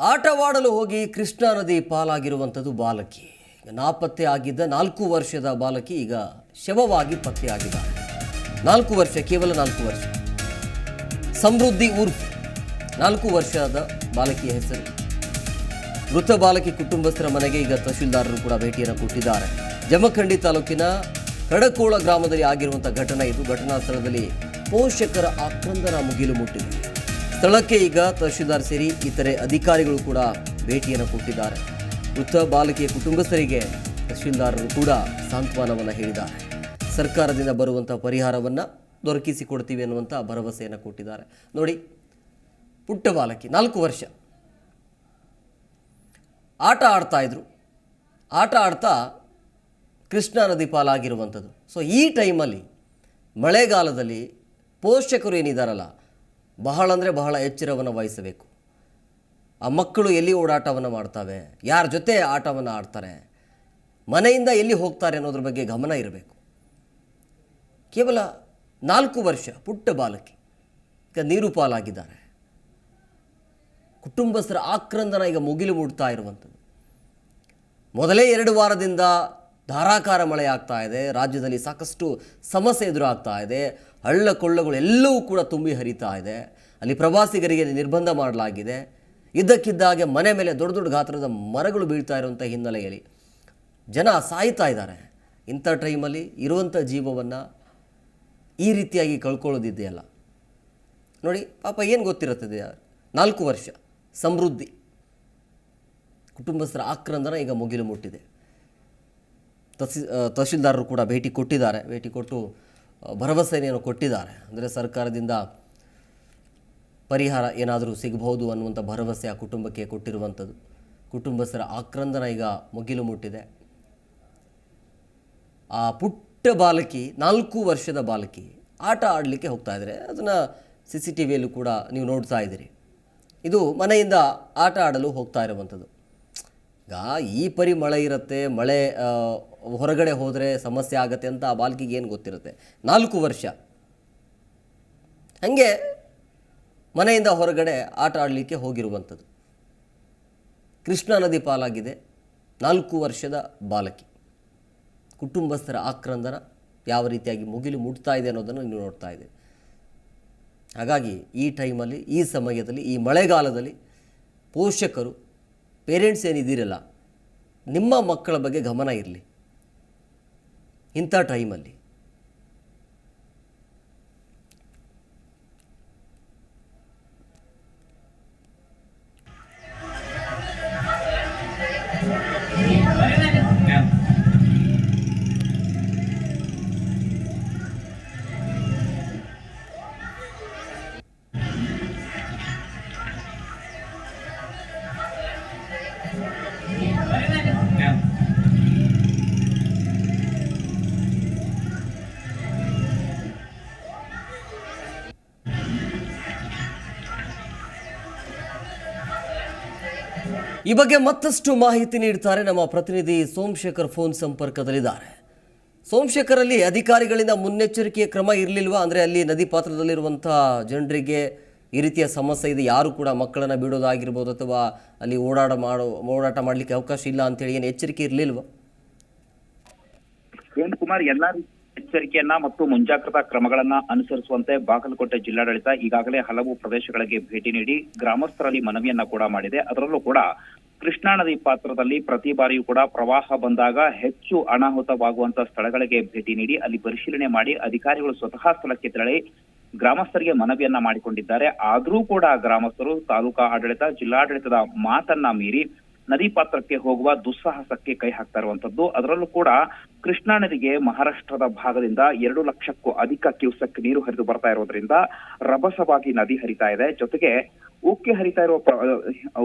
ಆಟವಾಡಲು ಹೋಗಿ ಕೃಷ್ಣಾ ನದಿ ಪಾಲಾಗಿರುವಂಥದ್ದು ಬಾಲಕಿ. ನಾಪತ್ತೆ ಆಗಿದ್ದ ನಾಲ್ಕು ವರ್ಷದ ಬಾಲಕಿ ಈಗ ಶವವಾಗಿ ಪತ್ತೆಯಾಗಿದ್ದಾಳೆ. ನಾಲ್ಕು ವರ್ಷ, ಕೇವಲ ನಾಲ್ಕು ವರ್ಷ. ಸಮೃದ್ಧಿ ಉರ್ಫ್. ನಾಲ್ಕು ವರ್ಷದ ಬಾಲಕಿಯ ಹೆಸರು. ಮೃತ ಬಾಲಕಿ ಕುಟುಂಬಸ್ಥರ ಮನೆಗೆ ಈಗ ತಹಶೀಲ್ದಾರರು ಕೂಡ ಭೇಟಿಯನ್ನು ಕೊಟ್ಟಿದ್ದಾರೆ. ಜಮಖಂಡಿ ತಾಲೂಕಿನ ಕಡಕೋಳ ಗ್ರಾಮದಲ್ಲಿ ಆಗಿರುವಂಥ ಘಟನೆ ಇದು. ಘಟನಾ ಸ್ಥಳದಲ್ಲಿ ಪೋಷಕರ ಆಕ್ರಂದನ ಮುಗಿಲು ಮುಟ್ಟಿದೆ. ಸ್ಥಳಕ್ಕೆ ಈಗ ತಹಶೀಲ್ದಾರ್ ಸೇರಿ ಇತರೆ ಅಧಿಕಾರಿಗಳು ಕೂಡ ಭೇಟಿಯನ್ನು ಕೊಟ್ಟಿದ್ದಾರೆ. ಮೃತ ಬಾಲಕಿಯ ಕುಟುಂಬಸ್ಥರಿಗೆ ತಹಶೀಲ್ದಾರರು ಕೂಡ ಸಾಂತ್ವನವನ್ನು ಹೇಳಿದ್ದಾರೆ. ಸರ್ಕಾರದಿಂದ ಬರುವಂಥ ಪರಿಹಾರವನ್ನು ದೊರಕಿಸಿಕೊಡ್ತೀವಿ ಅನ್ನುವಂಥ ಭರವಸೆಯನ್ನು ಕೊಟ್ಟಿದ್ದಾರೆ. ನೋಡಿ, ಪುಟ್ಟ ಬಾಲಕಿ, ನಾಲ್ಕು ವರ್ಷ. ಆಟ ಆಡ್ತಾ ಇದ್ರು. ಆಟ ಆಡ್ತಾ ಕೃಷ್ಣಾ ನದಿ ಪಾಲಾಗಿರುವಂಥದ್ದು. ಸೊ ಈ ಟೈಮಲ್ಲಿ ಮಳೆಗಾಲದಲ್ಲಿ ಪೋಷಕರು ಏನಿದಾರಲ್ಲ ಬಹಳ ಅಂದರೆ ಬಹಳ ಎಚ್ಚರವನ್ನು ವಹಿಸಬೇಕು. ಆ ಮಕ್ಕಳು ಎಲ್ಲಿ ಓಡಾಟವನ್ನು ಮಾಡ್ತವೆ, ಯಾರ ಜೊತೆ ಆಟವನ್ನು ಆಡ್ತಾರೆ, ಮನೆಯಿಂದ ಎಲ್ಲಿ ಹೋಗ್ತಾರೆ ಅನ್ನೋದ್ರ ಬಗ್ಗೆ ಗಮನ ಇರಬೇಕು. ಕೇವಲ ನಾಲ್ಕು ವರ್ಷ ಪುಟ್ಟ ಬಾಲಕಿ, ಈಗ ನೀರು ಪಾಲಾಗಿದ್ದಾರೆ. ಕುಟುಂಬಸ್ಥರ ಆಕ್ರಂದನ ಈಗ ಮುಗಿಲು ಮುಡ್ತಾ ಇರುವಂಥದ್ದು. ಮೊದಲೇ ಎರಡು ವಾರದಿಂದ ಧಾರಾಕಾರ ಮಳೆ ಆಗ್ತಾ ಇದೆ. ರಾಜ್ಯದಲ್ಲಿ ಸಾಕಷ್ಟು ಸಮಸ್ಯೆ ಎದುರಾಗ್ತಾ ಇದೆ. ಹಳ್ಳ ಕೊಳ್ಳಗಳು ಎಲ್ಲವೂ ಕೂಡ ತುಂಬಿ ಹರಿತಾ ಇದೆ. ಅಲ್ಲಿ ಪ್ರವಾಸಿಗರಿಗೆ ನಿರ್ಬಂಧ ಮಾಡಲಾಗಿದೆ. ಇದ್ದಕ್ಕಿದ್ದಾಗೆ ಮನೆ ಮೇಲೆ ದೊಡ್ಡ ದೊಡ್ಡ ಗಾತ್ರದ ಮರಗಳು ಬೀಳ್ತಾ ಇರುವಂಥ ಹಿನ್ನೆಲೆಯಲ್ಲಿ ಜನ ಸಾಯ್ತಾ ಇದ್ದಾರೆ. ಇಂಥ ಟೈಮಲ್ಲಿ ಇರುವಂಥ ಜೀವವನ್ನು ಈ ರೀತಿಯಾಗಿ ಕಳ್ಕೊಳ್ಳೋದಿದೆಯಲ್ಲ. ನೋಡಿ, ಪಾಪ ಏನು ಗೊತ್ತಿರುತ್ತದೆ ನಾಲ್ಕು ವರ್ಷ ಸಮೃದ್ಧಿ. ಕುಟುಂಬಸ್ಥರ ಆಕ್ರಂದನ ಈಗ ಮುಗಿಲು ಮುಟ್ಟಿದೆ. ತಹಸೀ ತಹಶೀಲ್ದಾರರು ಕೂಡ ಭೇಟಿ ಕೊಟ್ಟಿದ್ದಾರೆ. ಭೇಟಿ ಕೊಟ್ಟು ಭರವಸೆಯನ್ನು ಕೊಟ್ಟಿದ್ದಾರೆ. ಅಂದರೆ ಸರ್ಕಾರದಿಂದ ಪರಿಹಾರ ಏನಾದರೂ ಸಿಗಬಹುದು ಅನ್ನುವಂಥ ಭರವಸೆ ಆ ಕುಟುಂಬಕ್ಕೆ ಕೊಟ್ಟಿರುವಂಥದ್ದು. ಕುಟುಂಬಸ್ಥರ ಆಕ್ರಂದನ ಈಗ ಮುಗಿಲು ಮುಟ್ಟಿದೆ. ಆ ಪುಟ್ಟ ಬಾಲಕಿ, ನಾಲ್ಕು ವರ್ಷದ ಬಾಲಕಿ ಆಟ ಆಡಲಿಕ್ಕೆ ಹೋಗ್ತಾ ಇದ್ದಾರೆ. ಅದನ್ನು ಸಿ ಸಿ ಟಿ ವಿಯಲ್ಲೂ ಕೂಡ ನೀವು ನೋಡ್ತಾ ಇದ್ದೀರಿ. ಇದು ಮನೆಯಿಂದ ಆಟ ಆಡಲು ಹೋಗ್ತಾ ಇರುವಂಥದ್ದು. ಈಗ ಈ ಪರಿ ಮಳೆ ಇರುತ್ತೆ, ಮಳೆ ಹೊರಗಡೆ ಹೋದರೆ ಸಮಸ್ಯೆ ಆಗುತ್ತೆ ಅಂತ ಆ ಬಾಲಕಿಗೆ ಏನು ಗೊತ್ತಿರುತ್ತೆ? ನಾಲ್ಕು ವರ್ಷ. ಹಂಗೆ ಮನೆಯಿಂದ ಹೊರಗಡೆ ಆಟ ಆಡಲಿಕ್ಕೆ ಹೋಗಿರುವಂಥದ್ದು. ಕೃಷ್ಣಾ ನದಿ ಪಾಲಾಗಿದೆ, ನಾಲ್ಕು ವರ್ಷದ ಬಾಲಕಿ. ಕುಟುಂಬಸ್ಥರ ಆಕ್ರಂದನ ಯಾವ ರೀತಿಯಾಗಿ ಮುಗಿಲು ಮುಟ್ತಾ ಇದೆ ಅನ್ನೋದನ್ನು ನೀವು ನೋಡ್ತಾ ಇದ್ದೀವಿ ಹಾಗಾಗಿ ಈ ಟೈಮಲ್ಲಿ ಈ ಸಮಯದಲ್ಲಿ, ಈ ಮಳೆಗಾಲದಲ್ಲಿ ಪೋಷಕರು ಪೇರೆಂಟ್ಸ್ ಏನಿದ್ದೀರಲ್ಲ ನಿಮ್ಮ ಮಕ್ಕಳ ಬಗ್ಗೆ ಗಮನ ಇರಲಿ. ಇಂಥ ಟೈಮಲ್ಲಿ ಈ ಬಗ್ಗೆ ಮತ್ತಷ್ಟು ಮಾಹಿತಿ ನೀಡ್ತಾರೆ ನಮ್ಮ ಪ್ರತಿನಿಧಿ ಸೋಮಶೇಖರ್ ಫೋನ್ ಸಂಪರ್ಕದಲ್ಲಿದ್ದಾರೆ. ಸೋಮಶೇಖರಲ್ಲಿ ಅಧಿಕಾರಿಗಳಿಂದ ಮುನ್ನೆಚ್ಚರಿಕೆಯ ಕ್ರಮ ಇರಲಿಲ್ವಾ? ಅಂದರೆ ಅಲ್ಲಿ ನದಿ ಪಾತ್ರದಲ್ಲಿರುವಂಥ ಜನರಿಗೆ ಈ ರೀತಿಯ ಸಮಸ್ಯೆ ಇದೆ. ಯಾರು ಕೂಡ ಮಕ್ಕಳನ್ನು ಬಿಡೋದಾಗಿರ್ಬೋದು ಅಥವಾ ಅಲ್ಲಿ ಓಡಾಡ ಮಾಡೋ, ಓಡಾಟ ಮಾಡಲಿಕ್ಕೆ ಅವಕಾಶ ಇಲ್ಲ ಅಂತೇಳಿ ಏನು ಎಚ್ಚರಿಕೆ ಇರಲಿಲ್ವಾ? ಕಿರಣ್ ಕುಮಾರ್, ಎಲ್ಲ ಎಚ್ಚರಿಕೆಯನ್ನ ಮತ್ತು ಮುಂಜಾಗ್ರತಾ ಕ್ರಮಗಳನ್ನ ಅನುಸರಿಸುವಂತೆ ಬಾಗಲಕೋಟೆ ಜಿಲ್ಲಾಡಳಿತ ಈಗಾಗಲೇ ಹಲವು ಪ್ರದೇಶಗಳಿಗೆ ಭೇಟಿ ನೀಡಿ ಗ್ರಾಮಸ್ಥರಲ್ಲಿ ಮನವಿಯನ್ನ ಕೂಡ ಮಾಡಿದೆ. ಅದರಲ್ಲೂ ಕೂಡ ಕೃಷ್ಣಾ ನದಿ ಪಾತ್ರದಲ್ಲಿ ಪ್ರತಿ ಬಾರಿಯೂ ಕೂಡ ಪ್ರವಾಹ ಬಂದಾಗ ಹೆಚ್ಚು ಅನಾಹುತವಾಗುವಂತ ಸ್ಥಳಗಳಿಗೆ ಭೇಟಿ ನೀಡಿ ಅಲ್ಲಿ ಪರಿಶೀಲನೆ ಮಾಡಿ ಅಧಿಕಾರಿಗಳು ಸ್ವತಃ ಸ್ಥಳಕ್ಕೆ ತೆರಳಿ ಗ್ರಾಮಸ್ಥರಿಗೆ ಮನವಿಯನ್ನ ಮಾಡಿಕೊಂಡಿದ್ದಾರೆ. ಆದ್ರೂ ಕೂಡ ಗ್ರಾಮಸ್ಥರು ತಾಲೂಕಾ ಆಡಳಿತ, ಜಿಲ್ಲಾಡಳಿತದ ಮಾತನ್ನ ಮೀರಿ ನದಿ ಪಾತ್ರಕ್ಕೆ ಹೋಗುವ ದುಸ್ಸಾಹಸಕ್ಕೆ ಕೈ ಹಾಕ್ತಾ ಇರುವಂತದ್ದು ಅದರಲ್ಲೂ ಕೂಡ ಕೃಷ್ಣಾ ನದಿಗೆ ಮಹಾರಾಷ್ಟ್ರದ ಭಾಗದಿಂದ ಎರಡು ಲಕ್ಷಕ್ಕೂ ಅಧಿಕ ಕ್ಯೂಸೆಕ್ ನೀರು ಹರಿದು ಬರ್ತಾ ಇರೋದ್ರಿಂದ ರಭಸವಾಗಿ ನದಿ ಹರಿತಾ ಇದೆ. ಜೊತೆಗೆ ಉಕ್ಕಿ ಹರಿತಾ ಇರುವ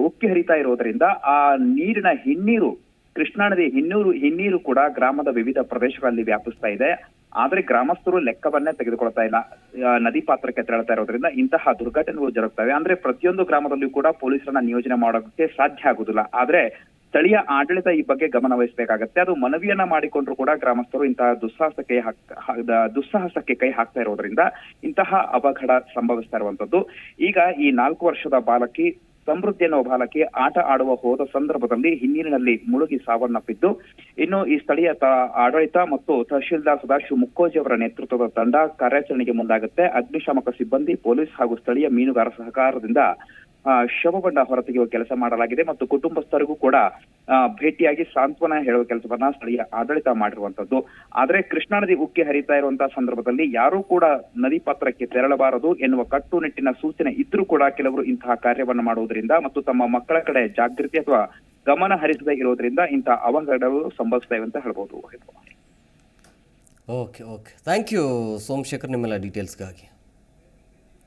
ಉಕ್ಕಿ ಹರಿತಾ ಇರೋದ್ರಿಂದ ಆ ನೀರಿನ ಹಿನ್ನೀರು, ಕೃಷ್ಣಾ ನದಿ ಹಿನ್ನೀರು ಹಿನ್ನೀರು ಕೂಡ ಗ್ರಾಮದ ವಿವಿಧ ಪ್ರದೇಶಗಳಲ್ಲಿ ವ್ಯಾಪಿಸ್ತಾ ಇದೆ. ಆದ್ರೆ ಗ್ರಾಮಸ್ಥರು ಲೆಕ್ಕವನ್ನೇ ತೆಗೆದುಕೊಳ್ತಾ ಇಲ್ಲ. ನದಿ ಪಾತ್ರಕ್ಕೆ ತೆರಳ್ತಾ ಇರೋದ್ರಿಂದ ಇಂತಹ ದುರ್ಘಟನೆಗಳು ಜರುಗ್ತವೆ. ಅಂದ್ರೆ ಪ್ರತಿಯೊಂದು ಗ್ರಾಮದಲ್ಲೂ ಕೂಡ ಪೊಲೀಸರನ್ನ ನಿಯೋಜನೆ ಮಾಡೋದಕ್ಕೆ ಸಾಧ್ಯ ಆಗುದಿಲ್ಲ. ಆದ್ರೆ ಸ್ಥಳೀಯ ಆಡಳಿತ ಈ ಬಗ್ಗೆ ಗಮನ ವಹಿಸಬೇಕಾಗತ್ತೆ. ಅದು ಮನವಿಯನ್ನ ಮಾಡಿಕೊಂಡ್ರು ಕೂಡ ಗ್ರಾಮಸ್ಥರು ಇಂತಹ ದುಸ್ಸಾಹಸಕ್ಕೆ ದುಸ್ಸಾಹಸಕ್ಕೆ ಕೈ ಹಾಕ್ತಾ ಇರೋದ್ರಿಂದ ಇಂತಹ ಅವಘಡ ಸಂಭವಿಸ್ತಾ ಇರುವಂತದ್ದು ಈಗ ಈ ನಾಲ್ಕು ವರ್ಷದ ಬಾಲಕಿ ಸಮೃದ್ಧಿ ಎನ್ನುವ ಬಾಲಕಿ ಆಟ ಆಡುವ ಹೋದ ಸಂದರ್ಭದಲ್ಲಿ ಹಿನ್ನೀರಿನಲ್ಲಿ ಮುಳುಗಿ ಸಾವನ್ನಪ್ಪಿದ್ದು, ಇನ್ನು ಈ ಸ್ಥಳೀಯ ಆಡಳಿತ ಮತ್ತು ತಹಶೀಲ್ದಾರ್ ಸದಾಶಿವ ಮುಕ್ಕೋಜಿ ಅವರ ನೇತೃತ್ವದ ತಂಡ ಕಾರ್ಯಾಚರಣೆಗೆ ಮುಂದಾಗುತ್ತೆ. ಅಗ್ನಿಶಾಮಕ ಸಿಬ್ಬಂದಿ, ಪೊಲೀಸ್ ಹಾಗೂ ಸ್ಥಳೀಯ ಮೀನುಗಾರ ಸಹಕಾರದಿಂದ ಶವಗೊಂಡ ಹೊರತೆಗೆಯುವ ಕೆಲಸ ಮಾಡಲಾಗಿದೆ ಮತ್ತು ಕುಟುಂಬಸ್ಥರಿಗೂ ಕೂಡ ಭೇಟಿಯಾಗಿ ಸಾಂತ್ವನ ಹೇಳುವ ಕೆಲಸವನ್ನ ಸ್ಥಳೀಯ ಆಡಳಿತ ಮಾಡಿರುವಂತದ್ದು. ಆದ್ರೆ ಕೃಷ್ಣಾ ನದಿ ಉಕ್ಕಿ ಹರಿತಾ ಇರುವಂತಹ ಸಂದರ್ಭದಲ್ಲಿ ಯಾರೂ ಕೂಡ ನದಿ ಪಾತ್ರಕ್ಕೆ ತೆರಳಬಾರದು ಎನ್ನುವ ಕಟ್ಟುನಿಟ್ಟಿನ ಸೂಚನೆ ಇದ್ರೂ ಕೂಡ ಕೆಲವರು ಇಂತಹ ಕಾರ್ಯವನ್ನ ಮಾಡುವುದರಿಂದ ಮತ್ತು ತಮ್ಮ ಮಕ್ಕಳ ಕಡೆ ಜಾಗೃತಿ ಅಥವಾ ಗಮನ ಹರಿಸದೇ ಇರೋದ್ರಿಂದ ಇಂತಹ ಅವಘಡಗಳು ಸಂಭವಿಸ್ತಾ ಇವೆ ಅಂತ ಹೇಳ್ಬೋದು. Okay okay. Thank you Somashekar, ನಿಮ್ಮೆಲ್ಲ ಡೀಟೇಲ್ಸ್ಗಾಗಿ